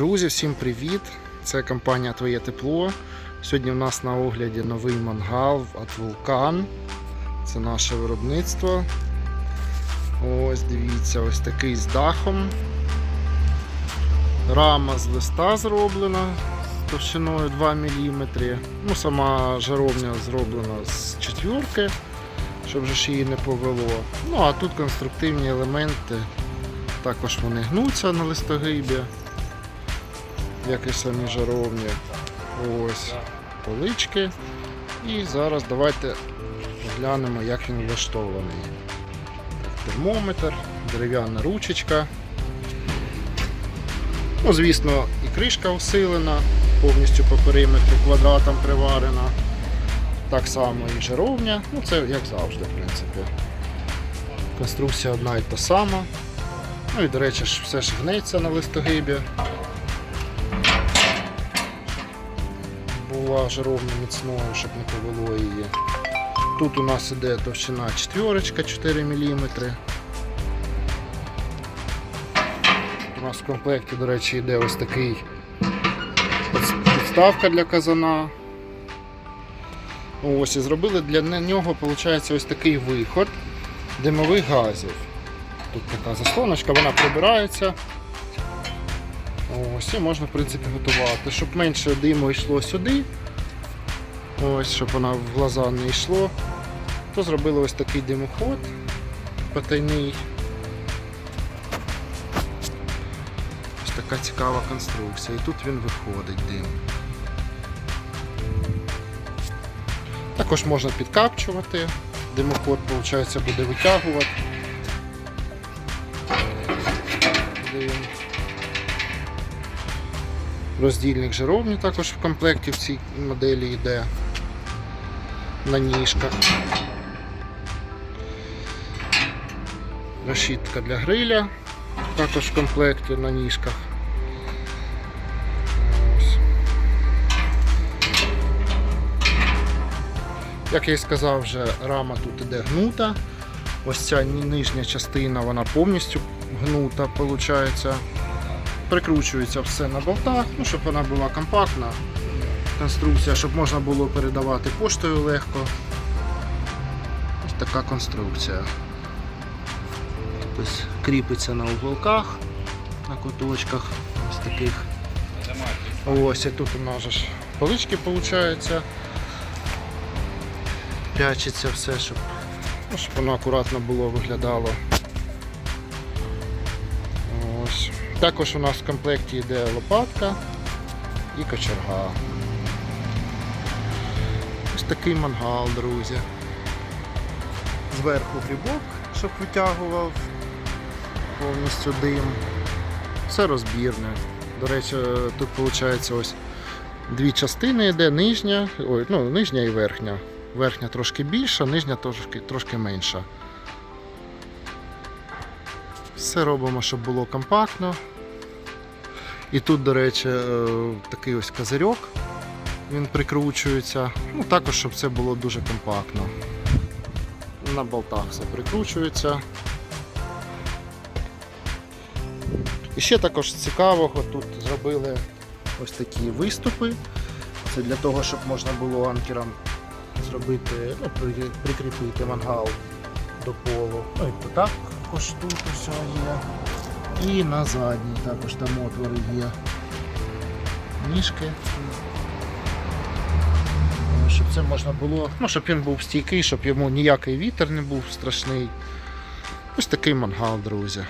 Друзі, всім привіт! Це компанія Твоє Тепло. Сьогодні в нас на огляді новий мангал від Вулкан. Це наше виробництво. Ось дивіться, ось такий з дахом. Рама з листа зроблена товщиною 2 мм. Ну, сама жаровня зроблена з четвірки, щоб ж її не повело. Ну а тут конструктивні елементи. Також вони гнуться на листогибі як і самі жаровні. Ось полички. І зараз давайте глянемо, як він влаштований. Термометр, дерев'яна ручечка. Ну, звісно, і кришка усилена, повністю по периметру квадратом приварена. Так само і жаровня. Ну, це як завжди, в принципі. Конструкція одна і та сама. Ну і, до речі, все ж гнеться на листогибі. Була жаровня міцною, щоб не повело її. Тут у нас іде товщина четверочка 4 мм. У нас в комплекті, до речі, йде ось такий підставка для казана. Ось і зробили для нього виходить, ось такий виход димових газів. Тут така заслоночка, вона прибирається. Ось, і можна в принципі готувати. Щоб менше диму йшло сюди, ось, щоб вона в глаза не йшло, то зробили ось такий димоход потайний. Ось така цікава конструкція. І тут він виходить дим. Також можна підкапчувати, димоход, виходить, буде витягувати. Дим. Роздільник жаровні також в комплекті в цій моделі йде на ніжках. Решітка для гриля також в комплекті на ніжках. Ось. Як я і сказав, вже рама тут іде гнута. Ось ця нижня частина вона повністю гнута, виходить прикручується все на болтах, ну, щоб вона була компактна конструкція, щоб можна було передавати поштою легко. Ось така конструкція. Ось кріпиться на уголках, на куточках ось таких. Ось і тут у нас ж полички виходить. Прячеться все, щоб, ну, щоб воно акуратно було виглядало. Також у нас в комплекті йде лопатка і кочерга. Ось такий мангал, друзі. Зверху грибок, щоб витягував повністю дим. Все розбірне. До речі, тут виходить ось дві частини йде, нижня, ой, ну, нижня і верхня. Верхня трошки більша, нижня трошки, трошки менша. Все робимо, щоб було компактно. І тут, до речі, е, такий ось козирьок, він прикручується. Ну, також, щоб це було дуже компактно. На болтах все прикручується. І ще також цікавого тут зробили ось такі виступи. Це для того, щоб можна було анкерам зробити, ну, прикріпити мангал до полу. Ну і так також тут усе є. І на задній також там отвори є. Ніжки. Е, Щоб це можна було, ну, щоб він був стійкий, щоб йому ніякий вітер не був страшний. Ось такий мангал, друзі.